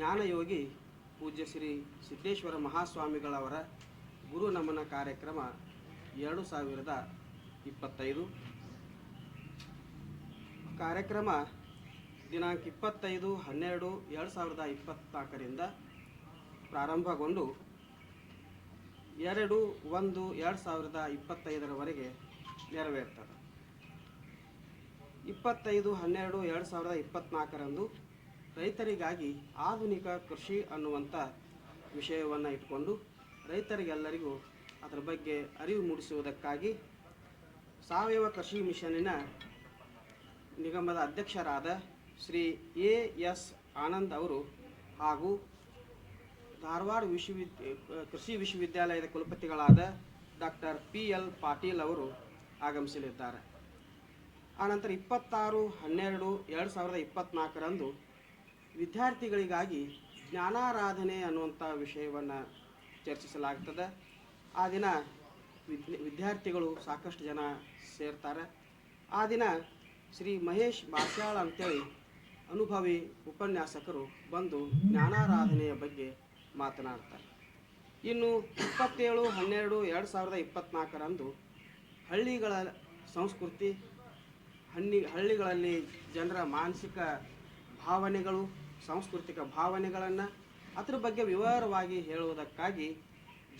ಜ್ಞಾನಯೋಗಿ ಪೂಜ್ಯ ಶ್ರೀ ಸಿದ್ದೇಶ್ವರ ಮಹಾಸ್ವಾಮಿಗಳವರ ಗುರು ನಮನ ಕಾರ್ಯಕ್ರಮ ಎರಡು ಸಾವಿರದ ಇಪ್ಪತ್ತೈದು. ಕಾರ್ಯಕ್ರಮ ದಿನಾಂಕ ಇಪ್ಪತ್ತೈದು, ಹನ್ನೆರಡು, ಎರಡು ಸಾವಿರದ ಇಪ್ಪತ್ತ್ನಾಲ್ಕರಿಂದ ಪ್ರಾರಂಭಗೊಂಡು ಎರಡು, ಒಂದು, ಎರಡು ಸಾವಿರದ ಇಪ್ಪತ್ತೈದರವರೆಗೆ ನೆರವೇರ್ತದೆ. ಇಪ್ಪತ್ತೈದು, ಹನ್ನೆರಡು, ಎರಡು ಸಾವಿರದ ಇಪ್ಪತ್ತ್ನಾಲ್ಕರಂದು ರೈತರಿಗಾಗಿ ಆಧುನಿಕ ಕೃಷಿ ಅನ್ನುವಂಥ ವಿಷಯವನ್ನು ಇಟ್ಕೊಂಡು ರೈತರಿಗೆಲ್ಲರಿಗೂ ಅದರ ಬಗ್ಗೆ ಅರಿವು ಮೂಡಿಸುವುದಕ್ಕಾಗಿ ಸಾವಯವ ಕೃಷಿ ಮಿಷನಿನ ನಿಗಮದ ಅಧ್ಯಕ್ಷರಾದ ಶ್ರೀ ಎ ಎಸ್ ಆನಂದ್ ಅವರು ಹಾಗೂ ಧಾರವಾಡ ವಿಶ್ವವಿದ್ಯ, ಕೃಷಿ ವಿಶ್ವವಿದ್ಯಾಲಯದ ಕುಲಪತಿಗಳಾದ ಡಾಕ್ಟರ್ ಪಿ ಎಲ್ ಪಾಟೀಲ್ ಅವರು ಆಗಮಿಸಲಿದ್ದಾರೆ. ಆನಂತರ ಇಪ್ಪತ್ತಾರು, ಹನ್ನೆರಡು, ಎರಡು ಸಾವಿರದ ಇಪ್ಪತ್ತ್ನಾಲ್ಕರಂದು ವಿದ್ಯಾರ್ಥಿಗಳಿಗಾಗಿ ಜ್ಞಾನಾರಾಧನೆ ಅನ್ನುವಂಥ ವಿಷಯವನ್ನು ಚರ್ಚಿಸಲಾಗ್ತದೆ. ಆ ದಿನ ವಿದ್ಯಾರ್ಥಿಗಳು ಸಾಕಷ್ಟು ಜನ ಸೇರ್ತಾರೆ. ಆ ದಿನ ಶ್ರೀ ಮಹೇಶ್ ಬಾಸ್ಯಾಳ ಅಂತೇಳಿ ಅನುಭವಿ ಉಪನ್ಯಾಸಕರು ಬಂದು ಜ್ಞಾನಾರಾಧನೆಯ ಬಗ್ಗೆ ಮಾತನಾಡ್ತಾರೆ. ಇನ್ನು ಇಪ್ಪತ್ತೇಳು, ಹನ್ನೆರಡು, ಎರಡು ಸಾವಿರದ ಇಪ್ಪತ್ತ್ನಾಲ್ಕರಂದು ಹಳ್ಳಿಗಳ ಸಂಸ್ಕೃತಿ ಹಣ್ಣಿ ಹಳ್ಳಿಗಳಲ್ಲಿ ಜನರ ಮಾನಸಿಕ ಭಾವನೆಗಳು ಸಾಂಸ್ಕೃತಿಕ ಭಾವನೆಗಳನ್ನು ಅದ್ರ ಬಗ್ಗೆ ವಿವರವಾಗಿ ಹೇಳುವುದಕ್ಕಾಗಿ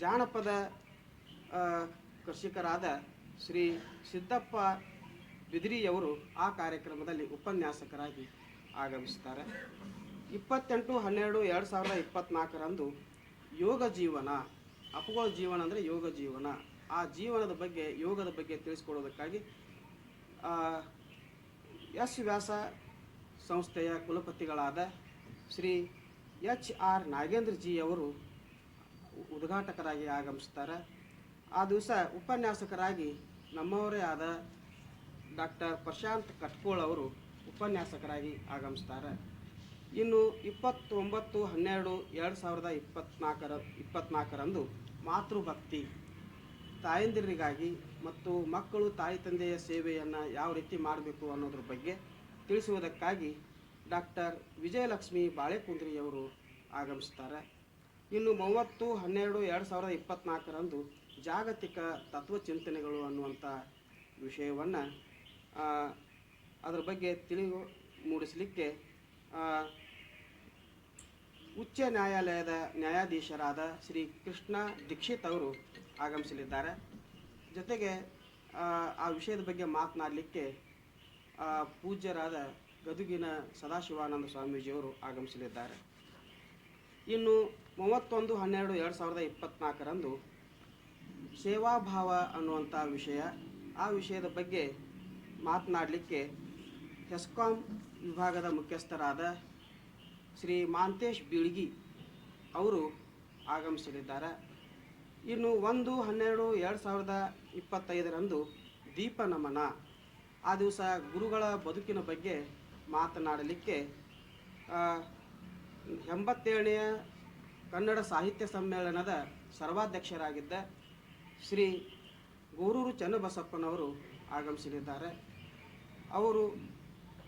ಜಾನಪದ ಕೃಷಿಕರಾದ ಶ್ರೀ ಸಿದ್ದಪ್ಪ ಬಿದಿರಿಯವರು ಆ ಕಾರ್ಯಕ್ರಮದಲ್ಲಿ ಉಪನ್ಯಾಸಕರಾಗಿ ಆಗಮಿಸ್ತಾರೆ. ಇಪ್ಪತ್ತೆಂಟು, ಹನ್ನೆರಡು, ಎರಡು ಸಾವಿರದ ಇಪ್ಪತ್ತ್ನಾಲ್ಕರಂದು ಯೋಗ ಜೀವನ ಅಪಗೋಳ ಜೀವನ ಅಂದರೆ ಯೋಗ ಜೀವನ. ಆ ಜೀವನದ ಬಗ್ಗೆ, ಯೋಗದ ಬಗ್ಗೆ ತಿಳಿಸ್ಕೊಡೋದಕ್ಕಾಗಿ ಎಸ್ ವ್ಯಾಸ ಸಂಸ್ಥೆಯ ಕುಲಪತಿಗಳಾದ ಶ್ರೀ ಎಚ್ ಆರ್ ನಾಗೇಂದ್ರ ಜಿ ಅವರು ಉದ್ಘಾಟಕರಾಗಿ ಆಗಮಿಸ್ತಾರೆ. ಆ ದಿವಸ ಉಪನ್ಯಾಸಕರಾಗಿ ನಮ್ಮವರೇ ಆದ ಡಾಕ್ಟರ್ ಪ್ರಶಾಂತ್ ಕಟ್ಕೋಳ್ ಅವರು ಉಪನ್ಯಾಸಕರಾಗಿ ಆಗಮಿಸ್ತಾರೆ. ಇನ್ನು ಇಪ್ಪತ್ತೊಂಬತ್ತು, ಹನ್ನೆರಡು, ಎರಡು ಸಾವಿರದ ಇಪ್ಪತ್ನಾಲ್ಕರ ಇಪ್ಪತ್ನಾಲ್ಕರಂದು ಮಾತೃಭಕ್ತಿ ತಾಯಂದಿರಿಗಾಗಿ ಮತ್ತು ಮಕ್ಕಳು ತಾಯಿ ತಂದೆಯ ಸೇವೆಯನ್ನು ಯಾವ ರೀತಿ ಮಾಡಬೇಕು ಅನ್ನೋದ್ರ ಬಗ್ಗೆ ತಿಳಿಸುವುದಕ್ಕಾಗಿ ಡಾಕ್ಟರ್ ವಿಜಯಲಕ್ಷ್ಮಿ ಬಾಳೆಕುಂದ್ರಿಯವರು ಆಗಮಿಸ್ತಾರೆ ಇನ್ನು ಮೂವತ್ತು, ಹನ್ನೆರಡು, ಎರಡು ಸಾವಿರದ ಇಪ್ಪತ್ತ್ನಾಲ್ಕರಂದು ಜಾಗತಿಕ ತತ್ವಚಿಂತನೆಗಳು ಅನ್ನುವಂಥ ವಿಷಯವನ್ನು ಅದರ ಬಗ್ಗೆ ತಿಳಿವು ಮೂಡಿಸಲಿಕ್ಕೆ ಉಚ್ಚ ನ್ಯಾಯಾಲಯದ ನ್ಯಾಯಾಧೀಶರಾದ ಶ್ರೀ ಕೃಷ್ಣ ದೀಕ್ಷಿತ್ ಅವರು ಆಗಮಿಸಲಿದ್ದಾರೆ. ಜೊತೆಗೆ, ಆ ವಿಷಯದ ಬಗ್ಗೆ ಮಾತನಾಡಲಿಕ್ಕೆ ಪೂಜ್ಯರಾದ ಗದುಗಿನ ಸದಾಶಿವಾನಂದ ಸ್ವಾಮೀಜಿಯವರು ಆಗಮಿಸಲಿದ್ದಾರೆ. ಇನ್ನು ಮೂವತ್ತೊಂದು, ಹನ್ನೆರಡು, ಎರಡು ಸಾವಿರದ ಇಪ್ಪತ್ತ್ನಾಲ್ಕರಂದು ಸೇವಾಭಾವ ಅನ್ನುವಂಥ ವಿಷಯ, ಆ ವಿಷಯದ ಬಗ್ಗೆ ಮಾತನಾಡಲಿಕ್ಕೆ ಹೆಸ್ಕಾಂ ವಿಭಾಗದ ಮುಖ್ಯಸ್ಥರಾದ ಶ್ರೀ ಮಾಂತೇಶ್ ಬೀಳ್ಗಿ ಅವರು ಆಗಮಿಸಲಿದ್ದಾರೆ. ಇನ್ನು ಒಂದು, ಹನ್ನೆರಡು, ಎರಡು ಸಾವಿರದ ಇಪ್ಪತ್ತೈದರಂದು ದೀಪ ನಮನ ಆ ದಿವಸ ಗುರುಗಳ ಬದುಕಿನ ಬಗ್ಗೆ ಮಾತನಾಡಲಿಕ್ಕೆ ಎಂಬತ್ತೇಳನೆಯ ಕನ್ನಡ ಸಾಹಿತ್ಯ ಸಮ್ಮೇಳನದ ಸರ್ವಾಧ್ಯಕ್ಷರಾಗಿದ್ದ ಶ್ರೀ ಗೂರೂರು ಚನ್ನಬಸಪ್ಪನವರು ಆಗಮಿಸಲಿದ್ದಾರೆ. ಅವರು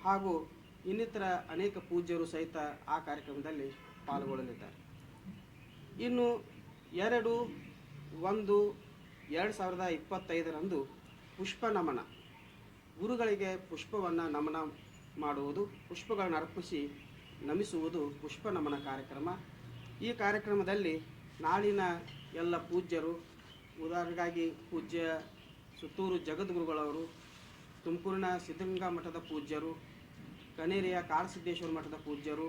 ಹಾಗೂ ಇನ್ನಿತರ ಅನೇಕ ಪೂಜ್ಯರು ಸಹಿತ ಆ ಕಾರ್ಯಕ್ರಮದಲ್ಲಿ ಪಾಲ್ಗೊಳ್ಳಲಿದ್ದಾರೆ. ಇನ್ನು ಎರಡು ಒಂದು ಎರಡು ಸಾವಿರದ ಇಪ್ಪತ್ತೈದರಂದು ಪುಷ್ಪ ನಮನ ಗುರುಗಳಿಗೆ ಪುಷ್ಪವನ್ನು ನಮನ ಮಾಡುವುದು, ಪುಷ್ಪಗಳನ್ನು ಅರ್ಪಿಸಿ ನಮಿಸುವುದು ಪುಷ್ಪ ನಮನ ಕಾರ್ಯಕ್ರಮ. ಈ ಕಾರ್ಯಕ್ರಮದಲ್ಲಿ ನಾಳಿನ ಎಲ್ಲ ಪೂಜ್ಯರು, ಉದಾಹರಣೆಗಾಗಿ ಪೂಜ್ಯ ಸುತ್ತೂರು ಜಗದ್ಗುರುಗಳವರು, ತುಮಕೂರಿನ ಸಿದ್ಧಗಂಗಾ ಮಠದ ಪೂಜ್ಯರು, ಕನೇರಿಯ ಕಾಳಸಿದ್ದೇಶ್ವರ ಮಠದ ಪೂಜ್ಯರು,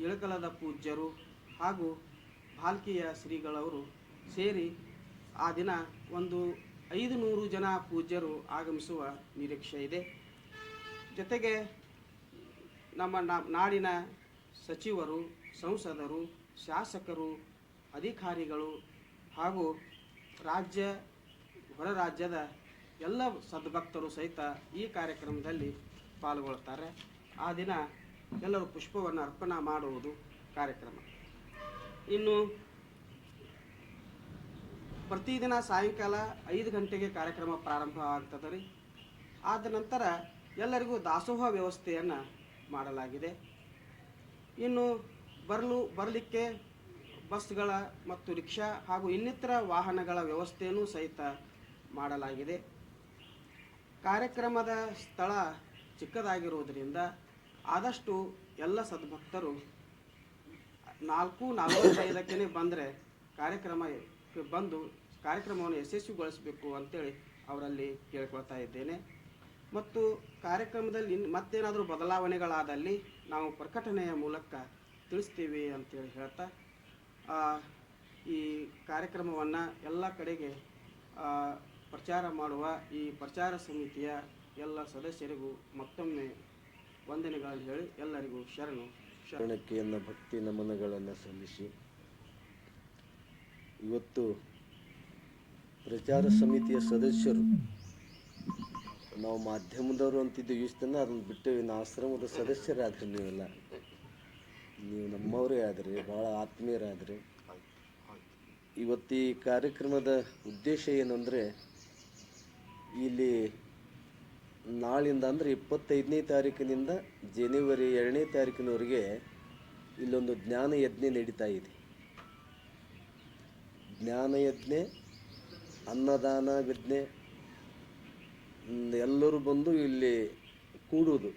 ಇಳಕಲದ ಪೂಜ್ಯರು ಹಾಗೂ ಭಾಲ್ಕಿಯ ಶ್ರೀಗಳವರು ಸೇರಿ ಆ ದಿನ ಒಂದು ಐದು ನೂರು ಜನ ಪೂಜ್ಯರು ಆಗಮಿಸುವ ನಿರೀಕ್ಷೆ ಇದೆ. ಜೊತೆಗೆ ನಮ್ಮ ನಾಡಿನ ಸಚಿವರು, ಸಂಸದರು, ಶಾಸಕರು, ಅಧಿಕಾರಿಗಳು ಹಾಗೂ ರಾಜ್ಯ, ಹೊರ ರಾಜ್ಯದ ಎಲ್ಲ ಸದ್ಭಕ್ತರು ಸಹಿತ ಈ ಕಾರ್ಯಕ್ರಮದಲ್ಲಿ ಪಾಲ್ಗೊಳ್ತಾರೆ ಆ ದಿನ ಎಲ್ಲರೂ ಪುಷ್ಪವನ್ನು ಅರ್ಪಣಾ ಮಾಡುವುದು ಕಾರ್ಯಕ್ರಮ. ಇನ್ನು ಪ್ರತಿದಿನ ಸಾಯಂಕಾಲ ಐದು ಗಂಟೆಗೆ ಕಾರ್ಯಕ್ರಮ ಪ್ರಾರಂಭ ಆಗ್ತದೆ ರೀ. ಆದ ನಂತರ ಎಲ್ಲರಿಗೂ ದಾಸೋಹ ವ್ಯವಸ್ಥೆಯನ್ನು ಮಾಡಲಾಗಿದೆ. ಇನ್ನು ಬರಲು, ಬರಲಿಕ್ಕೆ ಬಸ್ಗಳ ಮತ್ತು ರಿಕ್ಷಾ ಹಾಗೂ ಇನ್ನಿತರ ವಾಹನಗಳ ವ್ಯವಸ್ಥೆಯನ್ನು ಸಹಿತ ಮಾಡಲಾಗಿದೆ. ಕಾರ್ಯಕ್ರಮದ ಸ್ಥಳ ಚಿಕ್ಕದಾಗಿರುವುದರಿಂದ ಆದಷ್ಟು ಎಲ್ಲ ಸದ್ಭಕ್ತರು ನಾಲ್ಕು ನಲವತ್ತೈದಕ್ಕೆ ಬಂದರೆ ಕಾರ್ಯಕ್ರಮಕ್ಕೆ ಬಂದು ಕಾರ್ಯಕ್ರಮವನ್ನು ಯಶಸ್ವಿಗೊಳಿಸಬೇಕು ಅಂತೇಳಿ ಅವರಲ್ಲಿ ಕೇಳ್ಕೊಳ್ತಾ ಇದ್ದೇನೆ. ಮತ್ತು ಕಾರ್ಯಕ್ರಮದಲ್ಲಿ ಮತ್ತೇನಾದರೂ ಬದಲಾವಣೆಗಳಾದಲ್ಲಿ ನಾವು ಪ್ರಕಟಣೆಯ ಮೂಲಕ ತಿಳಿಸ್ತೀವಿ ಅಂತೇಳಿ ಹೇಳ್ತಾ ಈ ಕಾರ್ಯಕ್ರಮವನ್ನು ಎಲ್ಲ ಕಡೆಗೆ ಪ್ರಚಾರ ಮಾಡುವ ಈ ಪ್ರಚಾರ ಸಮಿತಿಯ ಎಲ್ಲ ಸದಸ್ಯರಿಗೂ ಮತ್ತೊಮ್ಮೆ ವಂದನೆಗಳನ್ನು ಹೇಳಿ ಎಲ್ಲರಿಗೂ ಶರಣು. ಶರಣ ಶರಣಕ್ಕೆ ಎನ್ನ ಭಕ್ತಿ ನಮನಗಳನ್ನು ಸಲ್ಲಿಸಿ, ಇವತ್ತು ಪ್ರಚಾರ ಸಮಿತಿಯ ಸದಸ್ಯರು ನಾವು ಮಾಧ್ಯಮದವರು ಅಂತಿದ್ದು ಇಷ್ಟನ್ನ ಅದನ್ನ ಬಿಟ್ಟು ಇನ್ನು ಆಶ್ರಮದ ಸದಸ್ಯರಾದ್ರಿ ನೀವೆಲ್ಲ. ನೀವು ನಮ್ಮವರೇ ಆದ್ರಿ, ಭಾಳ ಆತ್ಮೀಯರಾದ್ರಿ. ಇವತ್ತು ಈ ಕಾರ್ಯಕ್ರಮದ ಉದ್ದೇಶ ಏನಂದರೆ, ಇಲ್ಲಿ ನಾಳಿಂದ ಅಂದರೆ ಇಪ್ಪತ್ತೈದನೇ ತಾರೀಕಿನಿಂದ ಜನವರಿ ಎರಡನೇ ತಾರೀಕಿನವರೆಗೆ ಇಲ್ಲೊಂದು ಜ್ಞಾನ ಯಜ್ಞ ನಡೀತಾ ಇದೆ. ಜ್ಞಾನ ಯಜ್ಞೆ, ಅನ್ನದಾನ ಯಜ್ಞ ಎಲ್ಲರೂ ಬಂದು ಇಲ್ಲಿ ಕೂಡುವುದು,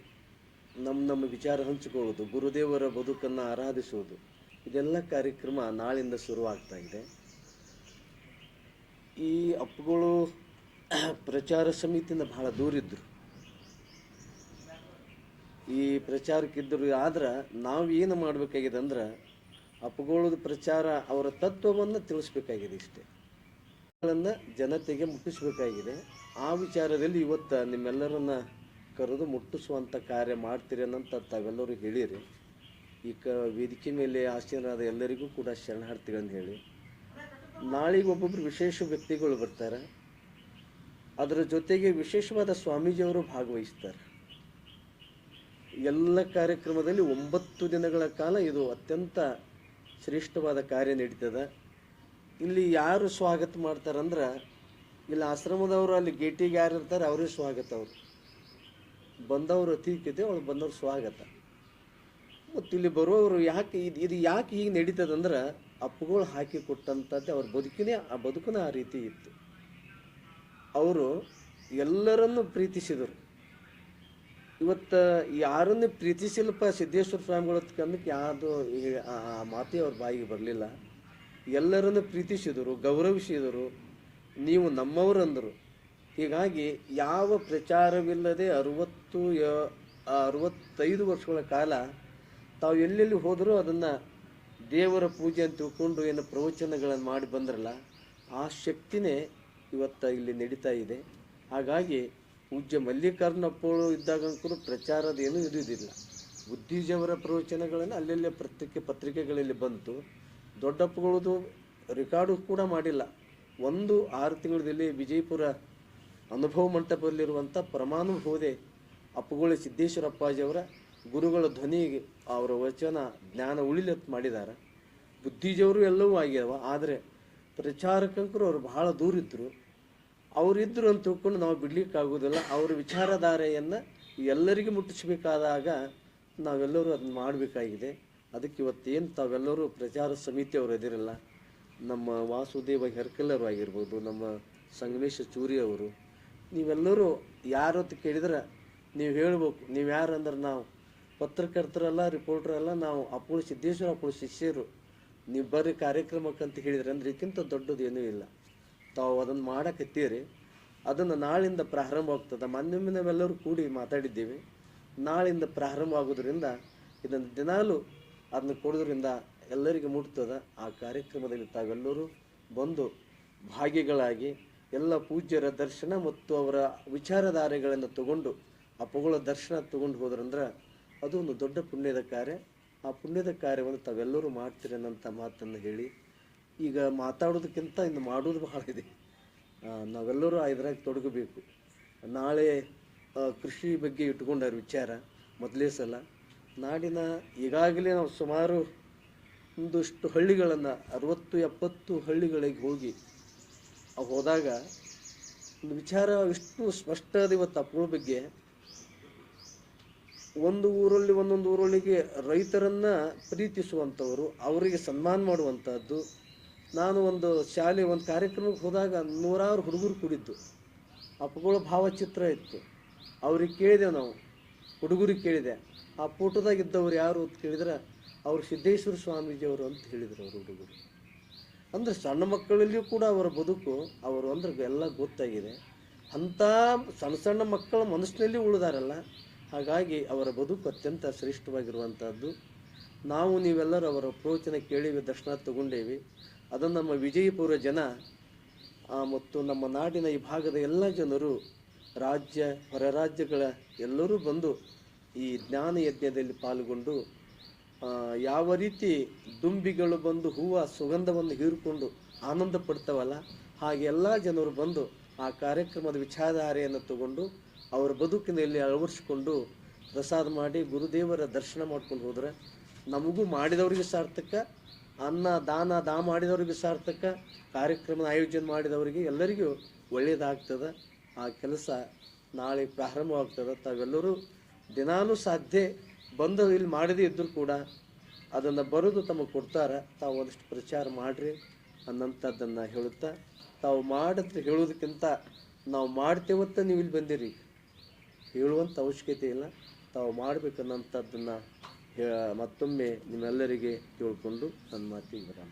ನಮ್ಮ ನಮ್ಮ ವಿಚಾರ ಹಂಚಿಕೊಳ್ಳೋದು ಗುರುದೇವರ ಬದುಕನ್ನು ಆರಾಧಿಸುವುದು. ಇದೆಲ್ಲ ಕಾರ್ಯಕ್ರಮ ನಾಳಿಂದ ಶುರುವಾಗ್ತಾ ಇದೆ. ಈ ಅಪ್ಪುಗಳು ಪ್ರಚಾರ ಸಮಿತಿಯಿಂದ ಬಹಳ ದೂರ ಇದ್ದರು ಈ ಪ್ರಚಾರಕ್ಕಿದ್ದರು ಆದ್ರೆ ನಾವು ಏನು ಮಾಡಬೇಕಾಗಿದೆ ಅಂದ್ರೆ ಅಪ್ಪುಗಳದ ಪ್ರಚಾರ ಅವರ ತತ್ವವನ್ನು ತಿಳಿಸ್ಬೇಕಾಗಿದೆ ಇಷ್ಟೇ. ಗಳನ್ನ ಜನತೆಗೆ ಮುಟ್ಟಿಸಬೇಕಾಗಿದೆ. ಆ ವಿಚಾರದಲ್ಲಿ ಇವತ್ತು ನಿಮ್ಮೆಲ್ಲರನ್ನ ಕರೆದು ಮುಟ್ಟಿಸುವಂಥ ಕಾರ್ಯ ಮಾಡ್ತೀರಿ ಅನ್ನಂತ ತಾವೆಲ್ಲರೂ ಹೇಳಿರಿ. ಈ ಕ ವೇದಿಕೆ ಮೇಲೆ ಆಸೀನರಾದ ಎಲ್ಲರಿಗೂ ಕೂಡ ಶರಣಾರ್ಥಿಗಳನ್ನು ಹೇಳಿ. ನಾಳೆಗೆ ಒಬ್ಬೊಬ್ಬರು ವಿಶೇಷ ವ್ಯಕ್ತಿಗಳು ಬರ್ತಾರೆ. ಅದರ ಜೊತೆಗೆ ವಿಶೇಷವಾದ ಸ್ವಾಮೀಜಿಯವರು ಭಾಗವಹಿಸ್ತಾರೆ. ಎಲ್ಲ ಕಾರ್ಯಕ್ರಮದಲ್ಲಿ ಒಂಬತ್ತು ದಿನಗಳ ಕಾಲ ಇದು ಅತ್ಯಂತ ಶ್ರೇಷ್ಠವಾದ ಕಾರ್ಯ ನಡೀತದೆ. ಇಲ್ಲಿ ಯಾರು ಸ್ವಾಗತ ಮಾಡ್ತಾರಂದ್ರೆ ಇಲ್ಲಿ ಆಶ್ರಮದವರು ಅಲ್ಲಿ ಗೇಟಿಗೆ ಯಾರು ಇರ್ತಾರೆ ಅವರೇ ಸ್ವಾಗತ ಅವರು. ಬಂದವರು ಅತಿಥಿತೆ ಅವ್ರು ಬಂದವ್ರು ಸ್ವಾಗತ. ಮತ್ತು ಇಲ್ಲಿ ಬರುವವರು ಯಾಕೆ ಇದು ಇದು ಯಾಕೆ ಹೀಗೆ ನಡೀತದಂದ್ರೆ ಅಪ್ಪುಗಳು ಹಾಕಿ ಕೊಟ್ಟಂಥದ್ದೇ ಅವ್ರ ಬದುಕಿನೇ ಆ ಬದುಕಿನ ಆ ರೀತಿ ಇತ್ತು. ಅವರು ಎಲ್ಲರನ್ನು ಪ್ರೀತಿಸಿದರು. ಇವತ್ತು ಯಾರನ್ನು ಪ್ರೀತಿಸಿಲ್ಪ ಸಿದ್ದೇಶ್ವರ ಸ್ವಾಮಿಗಳು ಕಂದಕ್ಕೆ ಯಾವುದು ಆ ಮಾತೇ ಅವ್ರ ಬಾಯಿಗೆ ಬರಲಿಲ್ಲ. ಎಲ್ಲರನ್ನು ಪ್ರೀತಿಸಿದರು, ಗೌರವಿಸಿದರು. ನೀವು ನಮ್ಮವರಂದರು. ಹೀಗಾಗಿ ಯಾವ ಪ್ರಚಾರವಿಲ್ಲದೆ ಅರುವತ್ತು, ಯ- ಅರವತ್ತೈದು ವರ್ಷಗಳ ಕಾಲ ತಾವು ಎಲ್ಲೆಲ್ಲಿ ಹೋದರೂ ಅದನ್ನು ದೇವರ ಪೂಜೆ ಅಂತ ತಿಳ್ಕೊಂಡು ಏನು ಪ್ರವಚನಗಳನ್ನು ಮಾಡಿ ಬಂದ್ರಲ್ಲ, ಆ ಶಕ್ತಿನೇ ಇವತ್ತು ಇಲ್ಲಿ ನಡೀತಾ ಇದೆ. ಹಾಗಾಗಿ ಪೂಜ್ಯ ಮಲ್ಲಿಕಾರ್ಜುನಪ್ಪಳು ಇದ್ದಾಗಂಕೂ ಪ್ರಚಾರದ ಏನೂ ಇದಿಲ್ಲ ಬುದ್ಧಿಜವರ ಪ್ರವಚನಗಳನ್ನು ಅಲ್ಲೆಲ್ಲೇ ಪತ್ರಿಕೆ ಪತ್ರಿಕೆಗಳಲ್ಲಿ ಬಂತು. ದೊಡ್ಡಪ್ಪಗಳದು ರೆಕಾರ್ಡು ಕೂಡ ಮಾಡಿಲ್ಲ. ಒಂದು ಆರು ತಿಂಗಳಲ್ಲಿ ವಿಜಯಪುರ ಅನುಭವ ಮಂಟಪದಲ್ಲಿರುವಂಥ ಪರಮಾನುಭೋದೆ ಅಪ್ಪುಗೋಳಿ ಸಿದ್ದೇಶ್ವರ ಅಪ್ಪಾಜಿಯವರ ಗುರುಗಳ ಧ್ವನಿಗೆ ಅವರ ವಚನ ಜ್ಞಾನ ಉಳಿಲತ್ ಮಾಡಿದ್ದಾರೆ ಬುದ್ಧಿಜವರು ಎಲ್ಲವೂ ಆಗ್ಯಾವ, ಆದರೆ ಪ್ರಚಾರಕಂಕರು ಅವರು ಬಹಳ ದೂರ ಇದ್ದರು ಅವರಿದ್ದರು ಅಂತ ತಿಳ್ಕೊಂಡು ನಾವು ಬಿಡ್ಲಿಕ್ಕಾಗೋದಿಲ್ಲ. ಅವರ ಅವ್ರ ವಿಚಾರಧಾರೆಯನ್ನು ಎಲ್ಲರಿಗೂ ಮುಟ್ಟಿಸಬೇಕಾದಾಗ ನಾವೆಲ್ಲರೂ ಅದನ್ನ ಮಾಡಬೇಕಾಗಿದೆ. ಅದಕ್ಕೆ ಇವತ್ತೇನು ತಾವೆಲ್ಲರೂ ಪ್ರಚಾರ ಸಮಿತಿಯವರು ಇದಿರಲ್ಲ ನಮ್ಮ ವಾಸುದೇವ ಹೆರ್ಕಲ್ಲರು ಆಗಿರ್ಬೋದು, ನಮ್ಮ ಸಂಗಮೇಶ ಚೂರಿ ಅವರು, ನೀವೆಲ್ಲರೂ ಯಾರು ಕೇಳಿದ್ರೆ ನೀವು ಹೇಳ್ಬೇಕು. ನೀವು ಯಾರು ಅಂದ್ರೆ ನಾವು ಪತ್ರಕರ್ತರಲ್ಲ, ರಿಪೋರ್ಟರಲ್ಲ ನಾವು ಅಪ್ಪಳು ಸಿದ್ದೇಶ್ವರ ಅಪ್ಪಳು ಶಿಷ್ಯರು. ನೀವು ಬರ್ರಿ ಕಾರ್ಯಕ್ರಮಕ್ಕೆ ಅಂತ ಹೇಳಿದ್ರೆ ಅಂದ್ರೆ ಇದಕ್ಕಿಂತ ದೊಡ್ಡದೇನೂ ಇಲ್ಲ. ತಾವು ಅದನ್ನು ಮಾಡಕತ್ತೀರಿ. ಅದನ್ನು ನಾಳಿಂದ ಪ್ರಾರಂಭ ಆಗ್ತದೆ. ಮೊನ್ನೆ ನಾವೆಲ್ಲರೂ ಕೂಡಿ ಮಾತಾಡಿದ್ದೀವಿ. ನಾಳಿಂದ ಪ್ರಾರಂಭ ಆಗೋದ್ರಿಂದ ಇದನ್ನು ದಿನಾಲು ಅದನ್ನು ಕೊಡೋದ್ರಿಂದ ಎಲ್ಲರಿಗೂ ಮುಟ್ತದೆ. ಆ ಕಾರ್ಯಕ್ರಮದಲ್ಲಿ ತಾವೆಲ್ಲರೂ ಬಂದು ಭಾಗಿಗಳಾಗಿ ಎಲ್ಲ ಪೂಜ್ಯರ ದರ್ಶನ ಮತ್ತು ಅವರ ವಿಚಾರಧಾರೆಗಳನ್ನು ತಗೊಂಡು ಆ ಪೊಗಳ ದರ್ಶನ ತಗೊಂಡು ಹೋದ್ರಂದ್ರೆ ಅದು ಒಂದು ದೊಡ್ಡ ಪುಣ್ಯದ ಕಾರ್ಯ. ಆ ಪುಣ್ಯದ ಕಾರ್ಯವನ್ನು ತಾವೆಲ್ಲರೂ ಮಾಡ್ತೀರಿ ಅನ್ನೋಂಥ ಮಾತನ್ನು ಹೇಳಿ ಈಗ ಮಾತಾಡೋದಕ್ಕಿಂತ ಇನ್ನು ಮಾಡೋದು ಬಹಳ ಇದೆ. ನಾವೆಲ್ಲರೂ ಇದ್ರಾಗ ತೊಡಗಬೇಕು. ನಾಳೆ ಕೃಷಿ ಬಗ್ಗೆ ಇಟ್ಕೊಂಡಾರ ವಿಚಾರ ಮೊದಲೇ ಸಲ. ನಾಡಿನ ಈಗಾಗಲೇ ನಾವು ಸುಮಾರು ಒಂದಷ್ಟು ಹಳ್ಳಿಗಳನ್ನು, ಅರವತ್ತು ಎಪ್ಪತ್ತು ಹಳ್ಳಿಗಳಿಗೆ ಹೋಗಿ ಅವು ಹೋದಾಗ ಒಂದು ವಿಚಾರ ಎಷ್ಟು ಸ್ಪಷ್ಟ ಅದ ಇವತ್ತು ಅಪ್ಪಳ ಬಗ್ಗೆ ಒಂದು ಊರಲ್ಲಿ ಒಂದೊಂದು ಊರೊಳಗೆ ರೈತರನ್ನು ಪ್ರೀತಿಸುವಂಥವರು, ಅವರಿಗೆ ಸನ್ಮಾನ ಮಾಡುವಂಥದ್ದು. ನಾನು ಒಂದು ಶಾಲೆ, ಒಂದು ಕಾರ್ಯಕ್ರಮಕ್ಕೆ ಹೋದಾಗ ನೂರಾರು ಹುಡುಗರು ಕೂಡಿದ್ದು. ಅಪ್ಪಗಳ ಭಾವಚಿತ್ರ ಇತ್ತು. ಅವ್ರಿಗೆ ಕೇಳಿದೆ ನಾವು, ಹುಡುಗರಿಗೆ ಕೇಳಿದೆ. ಆ ಫೋಟೋದಾಗ ಇದ್ದವ್ರು ಯಾರು ಅಂತ ಕೇಳಿದ್ರೆ ಅವ್ರು ಸಿದ್ದೇಶ್ವರ ಸ್ವಾಮೀಜಿಯವರು ಅಂತ ಹೇಳಿದ್ರು ಅವರು ಹುಡುಗರು. ಅಂದರೆ ಸಣ್ಣ ಮಕ್ಕಳಲ್ಲಿಯೂ ಕೂಡ ಅವರ ಬದುಕು, ಅವರು ಅಂದ್ರೆ ಎಲ್ಲ ಗೊತ್ತಾಗಿದೆ. ಅಂಥ ಸಣ್ಣ ಸಣ್ಣ ಮಕ್ಕಳ ಮನಸ್ಸಿನಲ್ಲಿ ಉಳಿದಾರಲ್ಲ, ಹಾಗಾಗಿ ಅವರ ಬದುಕು ಅತ್ಯಂತ ಶ್ರೇಷ್ಠವಾಗಿರುವಂಥದ್ದು. ನಾವು ನೀವೆಲ್ಲರೂ ಅವರ ಪ್ರವಚನ ಕೇಳಿವಿ, ದರ್ಶನ ತಗೊಂಡೇವಿ. ಅದನ್ನು ನಮ್ಮ ವಿಜಯಪುರ ಜನ ಮತ್ತು ನಮ್ಮ ನಾಡಿನ ಈ ಭಾಗದ ಎಲ್ಲ ಜನರು, ರಾಜ್ಯ, ಹೊರ ರಾಜ್ಯಗಳ ಎಲ್ಲರೂ ಬಂದು ಈ ಜ್ಞಾನ ಯಜ್ಞದಲ್ಲಿ ಪಾಲ್ಗೊಂಡು ಯಾವ ರೀತಿ ದುಂಬಿಗಳು ಬಂದು ಹೂವ ಸುಗಂಧವನ್ನು ಹೀರಿಕೊಂಡು ಆನಂದ ಪಡ್ತಾವಲ್ಲ, ಹಾಗೆ ಎಲ್ಲ ಜನರು ಬಂದು ಆ ಕಾರ್ಯಕ್ರಮದ ವಿಚಾರಧಾರೆಯನ್ನು ತಗೊಂಡು ಅವರ ಬದುಕಿನಲ್ಲಿ ಅಳವಡಿಸಿಕೊಂಡು ಪ್ರಸಾದ ಮಾಡಿ ಗುರುದೇವರ ದರ್ಶನ ಮಾಡ್ಕೊಂಡು ಹೋದ್ರೆ ನಮಗೂ ಮಾಡಿದವರಿಗೆ ಸಾರ್ಥಕ, ಅನ್ನ, ದಾನ, ದಾ ಮಾಡಿದವರಿಗೆ ಸಾರ್ಥಕ, ಕಾರ್ಯಕ್ರಮದ ಆಯೋಜನೆ ಮಾಡಿದವರಿಗೆ ಎಲ್ಲರಿಗೂ ಒಳ್ಳೆಯದಾಗ್ತದೆ ಆ ಕೆಲಸ ನಾಳೆ ಪ್ರಾರಂಭವಾಗ್ತದೆ. ತಾವೆಲ್ಲರೂ ದಿನಾಲೂ ಸಾಧ್ಯ ಬಂದು ಇಲ್ಲಿ ಮಾಡದೇ ಇದ್ದರೂ ಕೂಡ ಅದನ್ನು ಬರೆದು ತಮಗೆ ಕೊಡ್ತಾರೆ. ತಾವು ಒಂದಿಷ್ಟು ಪ್ರಚಾರ ಮಾಡಿರಿ ಅನ್ನಂಥದ್ದನ್ನು ಹೇಳುತ್ತಾ, ತಾವು ಮಾಡಿದ್ರೆ ಹೇಳೋದಕ್ಕಿಂತ ನಾವು ಮಾಡ್ತೇವತ್ತ ನೀವು ಇಲ್ಲಿ ಬಂದಿರಿ. ಹೇಳುವಂಥ ಅವಶ್ಯಕತೆ ಇಲ್ಲ. ತಾವು ಮಾಡಬೇಕನ್ನಂಥದ್ದನ್ನು ಮತ್ತೊಮ್ಮೆ ನಿಮ್ಮೆಲ್ಲರಿಗೆ ತಿಳ್ಕೊಂಡು ನನ್ನ ಮಾತಿಗೆ ಬರೋಣ.